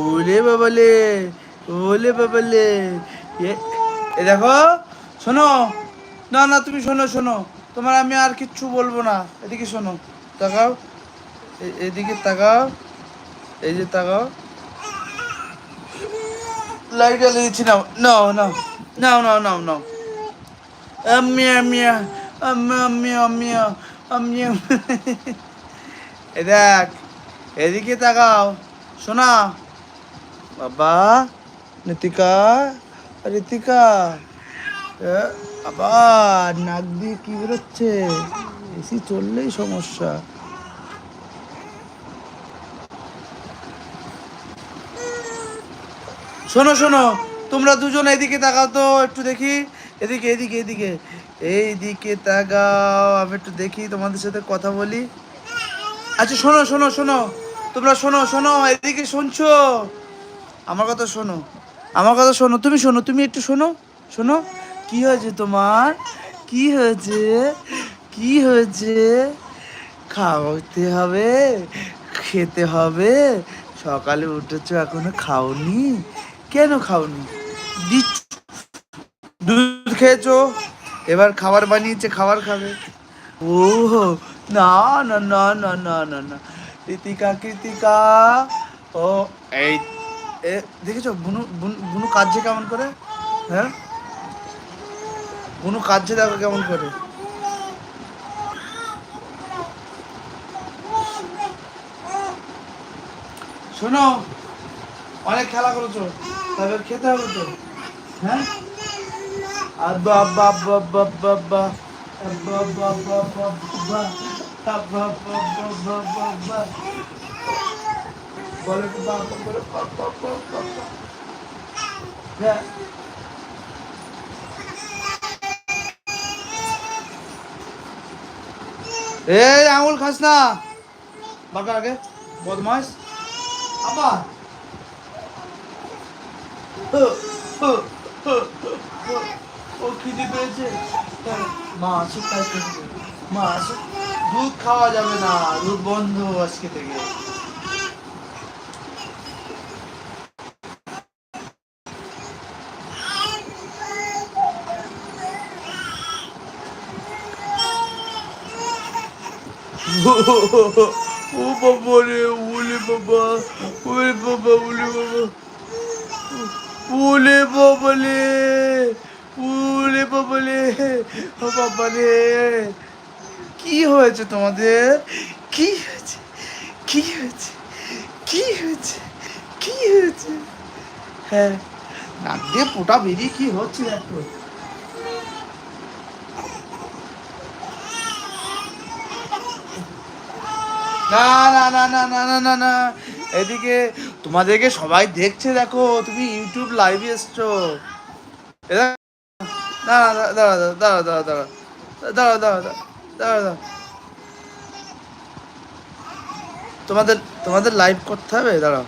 ওলে বাবালে ওলে বাবালে। এ দেখো, শোনো। না না, তুমি শোনো শোনো। তোমার আমি আর কিচ্ছু বলব না। এদিকে শোনো। তাকাও। এদিকে তাকাও। এই যে তাকাও। লাইট জ্বালিয়ে দিচ্ছি, নাও নাও নাও। নাও নাও নাও নাও। আমিয়া আমিয়া আমিয়া আমিয়া আমিয়া আমিয়া এ দেখ, এদিকে তাকাও। শোনা। বাবা, নীতিকা ঋতিকা আবার নাক দিয়ে কি বেরোচ্ছে? এসি চললেই সমস্যা। শোনো শোনো, তোমরা দুজন এদিকে তাকাও তো একটু দেখি। এদিকে এদিকে এদিকে। এইদিকে তাকাও, আমি একটু দেখি তোমাদের সাথে কথা বলি। আচ্ছা শোনো শোনো শোনো, তোমরা শোনো শোনো, এদিকে শুনছো? আমার কথা শোনো, আমার কথা শোনো, তুমি শোনো, তুমি একটু শোনো শোনো। কি হয়েছে তোমার? কি হয়েছে? কি হয়েছে? খাওয়াতে হবে, খেতে হবে। সকালে উঠেছো, এখনও খাওনি? কেন খাওনি? দিচ্ছ। দুধ খেয়েছো? এবার খাবার বানিয়েছে, খাবার খাবে। ও না না না না না না না। কৃতিকা কৃতিকা, ও, এই এ দেখেছ বুনু বুনু কাঁদছে কেমন করে হ্যাঁ বুনু কাঁদছে দেখো কেমন করে শোনো অনেক খেলা করেছ তারপর খেতে হবে তো হ্যাঁ আব্বা আব্বা আব্বা আব্বা আব্বা আব্বা আব্বা আব্বা আব্বা আব্বা আব্বা আব্বা আব্বা আব্বা আব্বা হ্যাঁ। এই আঙুল খাস না। বাঁকা আগে বদমাস আবার ও খিদে পেয়েছে। মা আসুক মা আসুক। দুধ খাওয়া যাবে না, দুধ বন্ধ আজকে থেকে। ও বাবা রে ওলে বাবা ওলে বাবা ওলে বাবা ওলে বাবালে ওলে বাবালে ও বাবালে কি হয়েছে তোমাদের? কি হয়েছে? কি হয়েছে? কি হয়েছে? কি হয়েছে? হ্যাঁ নাক দিয়ে পোটা বেরিয়ে কি হচ্ছে দেখো। না না না না না না না না এদিকে তোমাদেরকে সবাই দেখছে দেখো তুমি ইউটিউব লাইভে এসছো দাঁড়া দাঁড়া দাঁড়া দাঁড়া দাঁড়া দাঁড়া দাঁড়া দাঁড়া দাঁড়া তোমাদের তোমাদের লাইভ করতে হবে দাঁড়াও